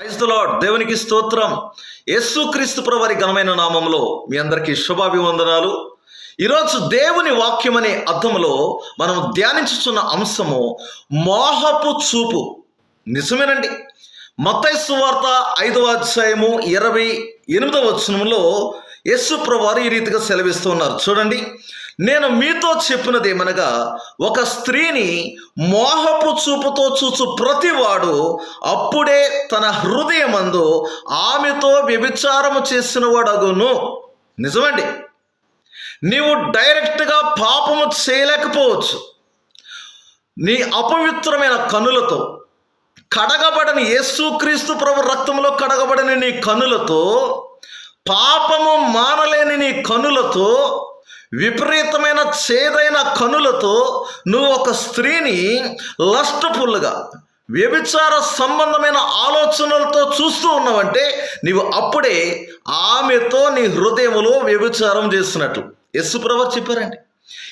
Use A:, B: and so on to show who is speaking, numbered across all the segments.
A: క్రైస్తలాడ్ దేవునికి స్తోత్రం. యేసు క్రీస్తు ప్రవారి ఘనమైన నామంలో మీ అందరికీ శుభాభివందనాలు. ఈరోజు దేవుని వాక్యం అనే అర్థంలో మనం ధ్యానించుతున్న అంశము మోహపు చూపు. నిజమేనండి. మత్తైసు వార్త ఐదవ అధ్యాయము ఇరవై ఎనిమిదవ వచనంలో యస్సు ప్రభువారు ఈ రీతిగా సెలవిస్తూ ఉన్నారు. చూడండి. నేను మీతో చెప్పినది ఏమనగా ఒక స్త్రీని మోహపు చూపుతో చూచు ప్రతివాడు అప్పుడే తన హృదయమందు ఆమెతో వ్యభిచారము చేసిన వాడగును నిజమండి. నీవు డైరెక్ట్గా పాపము చేయలేకపోవచ్చు. నీ అపవిత్రమైన కనులతో కడగబడని యేసుక్రీస్తు ప్రభు రక్తంలో కడగబడని నీ కనులతో పాపము మానలేని నీ కనులతో విపరీతమైన చేదైన కనులతో నువ్వు ఒక స్త్రీని లస్టఫుల్గా వ్యభిచార సంబంధమైన ఆలోచనలతో చూస్తూ ఉన్నావంటే నీవు అప్పుడే ఆమెతో నీ హృదయములో వ్యభిచారం చేస్తున్నట్లు యశుప్రభ చెప్పారండి.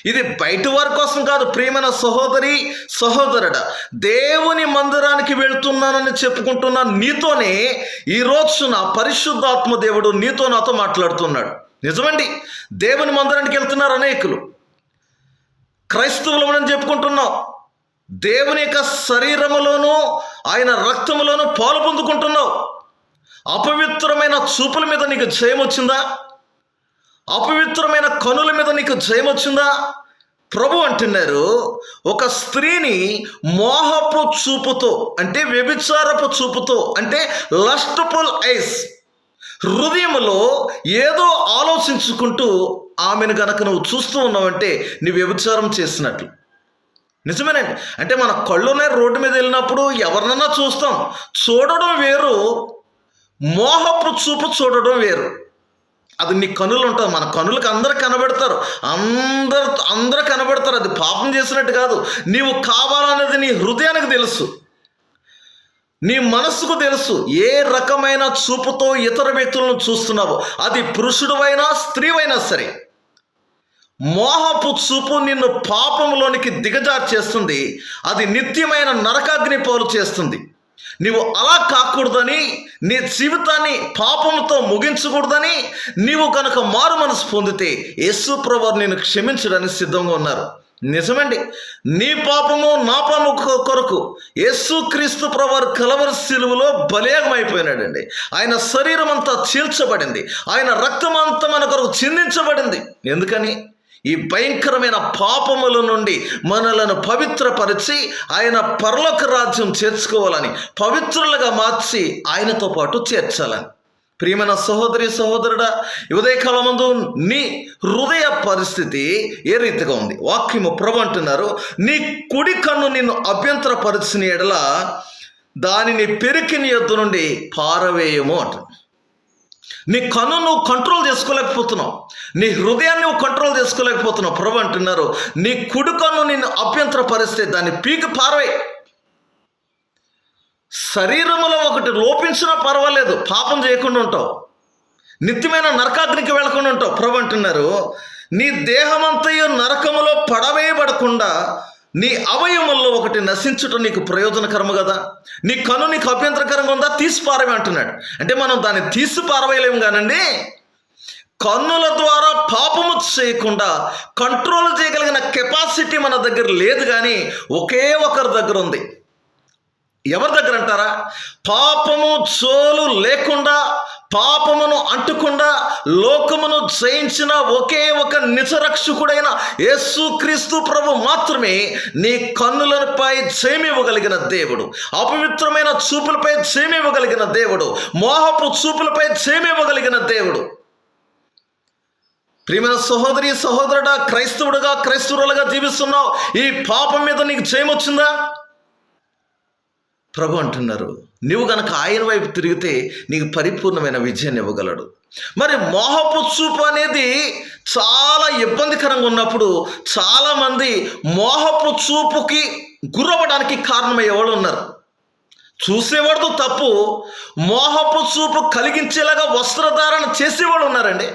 A: ఇది బయట వారి కోసం కాదు ప్రియమైన సహోదరి సహోదరుడ దేవుని మందిరానికి వెళ్తున్నానని చెప్పుకుంటున్న నీతోనే ఈరోజు నా పరిశుద్ధాత్మ దేవుడు నీతో నాతో మాట్లాడుతున్నాడు. నిజమండి దేవుని మందిరానికి వెళ్తున్నారు అనేకులు. క్రైస్తవులమని చెప్పుకుంటున్నాం. దేవుని యొక్క శరీరములోనూ ఆయన రక్తములోనూ పాలు పొందుకుంటున్నావు. అపవిత్రమైన చూపుల మీద నీకు జయం వచ్చిందా? అపవిత్రమైన కనుల మీద నీకు జయం వచ్చిందా? ప్రభు అంటున్నారు ఒక స్త్రీని మోహపు చూపుతో అంటే వ్యభిచారపు చూపుతో అంటే లస్ట్ఫుల్ ఐస్ హృదయంలో ఏదో ఆలోచించుకుంటూ ఆమెను గనక నువ్వు చూస్తూ ఉన్నావంటే నీ వ్యభిచారం చేసినట్లు. నిజమేనండి అంటే మన కళ్ళునే రోడ్డు మీద వెళ్ళినప్పుడు ఎవరినన్నా చూస్తాం. చూడడం వేరు. మోహపు చూపు చూడడం వేరు. అది నీ కనులు ఉంటుంది మన కనులకు అందరు కనబెడతారు. అందరు అందరు కనబెడతారు. అది పాపం చేసినట్టు కాదు. నీవు కావాలనేది నీ హృదయానికి తెలుసు. నీ మనస్సుకు తెలుసు ఏ రకమైన చూపుతో ఇతర వ్యక్తులను చూస్తున్నావో. అది పురుషుడువైనా స్త్రీవైనా సరే. మోహపు చూపు నిన్ను పాపంలోనికి దిగజారు చేస్తుంది అది నిత్యమైన నరకాగ్ని పోలు చేస్తుంది. నీవు అలా కాకూడదని నీ జీవితాన్ని పాపంతో ముగించకూడదని నీవు కనుక మారు మనసు పొందితే యేసు ప్రభు నేను క్షమించడానికి సిద్ధంగా ఉన్నారు. నిజమండి. నీ పాపము నా పాము కొరకు యేసు క్రీస్తు ప్రవారు కలవరి శిలువలో ఆయన శరీరం అంతా చీల్చబడింది. ఆయన రక్తం అంతా మన కొరకు చిందించబడింది. ఎందుకని? ఈ భయంకరమైన పాపముల నుండి మనలను పవిత్రపరిచి ఆయన పరలోక రాజ్యం చేర్చుకోవాలని పవిత్రులుగా మార్చి ఆయనతో పాటు చేర్చాలని. ప్రియమైన సహోదరి సహోదరుడా ఉదయకాలమందు నీ హృదయ పరిస్థితి ఏ రీతిగా ఉంది వాక్యము ప్రభు అంటున్నారు నీ కుడి కన్ను నిన్ను అభ్యంతరపరిచిన ఎడల దానిని పెరికిన ఎద్దు నుండి పారవేయము అంట నీ కన్ను నువ్వు కంట్రోల్ చేసుకోలేకపోతున్నావు నీ హృదయాన్ని నువ్వు కంట్రోల్ చేసుకోలేకపోతున్నావు ప్రభు అంటున్నారు నీ కుడి కన్ను నిన్ను అభ్యంతరపరిస్తే దాన్ని పీకి పారవే శరీరములో ఒకటి లోపించినా పర్వాలేదు పాపం చేయకుండా ఉంటావు. నిత్యమైన నరకాగ్నికి వెళ్ళకుండా ఉంటావు. ప్రభు అంటున్నారు నీ దేహమంతయు నరకములో పడవేయబడకుండా నీ అవయముల్లో ఒకటి నశించుట నీకు ప్రయోజనకరము కదా? నీ కను నీకు అభ్యంతరకరంగా ఉందా? తీసి పారవే అంటున్నాడు. అంటే మనం దాన్ని తీసి పారవేయలేము కానండి. కన్నుల ద్వారా పాపము చేయకుండా కంట్రోల్ చేయగలిగిన కెపాసిటీ మన దగ్గర లేదు కానీ ఒకే ఒకరి దగ్గర ఉంది. ఎవరి దగ్గర అంటారా? పాపము చోలు లేకుండా పాపమును అంటుకుండా లోకమును జయించిన ఒకే ఒక నిజరక్షకుడైన యేసుక్రీస్తు ప్రభు మాత్రమే నీ కన్నులపై చేమివ్వగలిగిన దేవుడు. అపవిత్రమైన చూపులపై చేమివ్వగలిగిన దేవుడు. మోహపు చూపులపై చేమివ్వగలిగిన దేవుడు. ప్రియమైన సహోదరి సహోదరుడా క్రైస్తవుడుగా క్రైస్తవులుగా జీవిస్తున్నావు. ఈ పాపం మీద నీకు చేయమొచ్చిందా వచ్చిందా ప్రభు అంటున్నారు నువ్వు గనక ఆయన వైపు తిరిగితే నీకు పరిపూర్ణమైన విజయాన్ని ఇవ్వగలడు. మరి మోహపు చూపు అనేది చాలా ఇబ్బందికరంగా ఉన్నప్పుడు చాలామంది మోహపు చూపుకి గురవ్వడానికి కారణమయ్యే వాళ్ళు ఉన్నారు? చూసేవాడు తప్పు మోహపు చూపు కలిగించేలాగా వస్త్రధారణ చేసేవాళ్ళు ఉన్నారండి.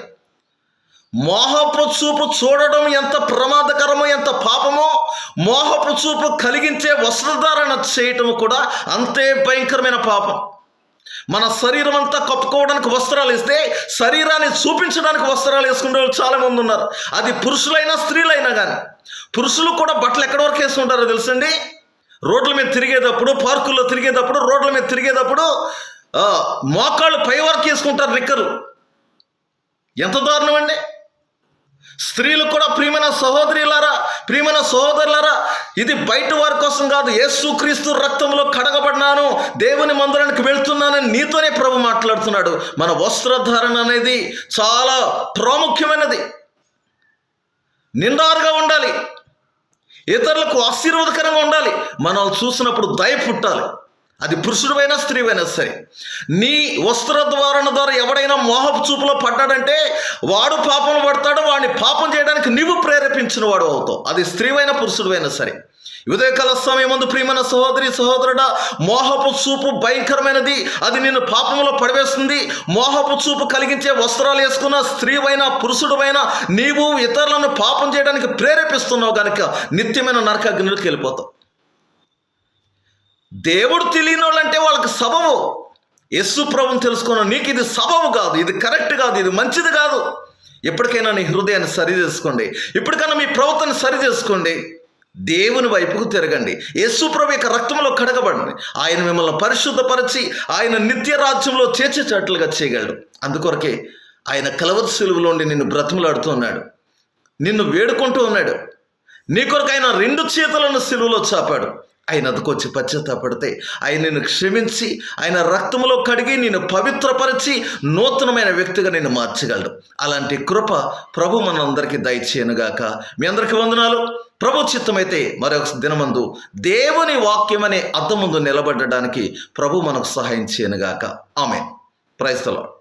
A: మోహపు చూపు చూడడం ఎంత ప్రమాదం ఎంత మోహపు చూపు కలిగించే వస్త్రధారణ చేయటం కూడా అంతే భయంకరమైన పాపం. మన శరీరం అంతా కప్పుకోవడానికి వస్త్రాలు ఇస్తే శరీరాన్ని చూపించడానికి వస్త్రాలు వేసుకునే వాళ్ళు చాలామంది ఉన్నారు. అది పురుషులైనా స్త్రీలైనా కానీ పురుషులు కూడా బట్టలు ఎక్కడి వరకు వేసుకుంటారో తెలుసండి? రోడ్ల మీద తిరిగేటప్పుడు పార్కుల్లో తిరిగేటప్పుడు రోడ్ల మీద తిరిగేటప్పుడు మోకాళ్ళు పై వరకు వేసుకుంటారు నిక్కరు ఎంత దారుణం అండి? స్త్రీలు కూడా ప్రియమైన సహోదరులారా ప్రియమైన సహోదరులారా ఇది బయట వారి కోసం కాదు. యేసుక్రీస్తు రక్తంలో కడగబడినాను దేవుని మందిరానికి వెళ్తున్నానని నీతోనే ప్రభు మాట్లాడుతున్నాడు. మన వస్త్రధారణ అనేది చాలా ప్రాముఖ్యమైనది. నిండారుగా ఉండాలి. ఇతరులకు ఆశీర్వాదకరంగా ఉండాలి. మనం చూసినప్పుడు దయ పుట్టాలి. అది పురుషుడువైనా స్త్రీవైనా సరే. నీ వస్త్రధారణ ద్వారా ఎవడైనా మోహపు చూపులో పడ్డాడంటే వాడు పాపం పడతాడు వాడిని పాపం చేయడానికి నీవు ప్రేరేపించిన వాడు అవుతావు. అది స్త్రీవైనా పురుషుడువైనా సరే. ఉదయకాల సమయం ముందు ప్రియమైన సహోదరి సహోదరుడా మోహపు చూపు భయంకరమైనది. అది నిన్ను పాపంలో పడివేస్తుంది. మోహపు చూపు కలిగించే వస్త్రాలు వేసుకున్న స్త్రీవైనా పురుషుడువైనా నీవు ఇతరులను పాపం చేయడానికి ప్రేరేపిస్తున్నావు కనుక నిత్యమైన నరకాగ్నిలోకి వెళ్ళిపోతావు. దేవుడు తెలియని వాళ్ళంటే వాళ్ళకి సబము యస్సు ప్రభుని తెలుసుకున్న నీకు ఇది సబము కాదు ఇది కరెక్ట్ కాదు ఇది మంచిది కాదు. ఎప్పటికైనా నీ హృదయాన్ని సరి చేసుకోండి. ఇప్పటికైనా మీ ప్రవర్తన సరి చేసుకోండి. దేవుని వైపుకు తిరగండి. యేసు ప్రభు యొక్క రక్తంలో కడగబడండి. ఆయన మిమ్మల్ని పరిశుద్ధపరిచి ఆయన నిత్య రాజ్యంలో చేర్చేటట్లుగా చేయగలడు. అందుకొరకే ఆయన కలవరి సులువులోండి నిన్ను బ్రతిమలాడుతూ ఉన్నాడు. నిన్ను వేడుకుంటూ ఉన్నాడు. నీ కొరకు ఆయన రెండు చేతులను సిలువలో చాపాడు. ఆయన అదుకొచ్చి పశ్చాత్తాపడితే ఆయన నిన్ను క్షమించి ఆయన రక్తంలో కడిగి నిన్ను పవిత్రపరిచి నూతనమైన వ్యక్తిగా నిన్ను మార్చగలడు. అలాంటి కృప ప్రభు మనందరికీ దయచేయనుగాక. మీ అందరికీ వందనాలు. ప్రభు చిత్తమైతే మరొక దినమందు దేవుని వాక్యం అనే అద్దం ముందు నిలబడడానికి ప్రభు మనకు సహాయం చేయనుగాక. ఆమె ప్రైస్తలాడు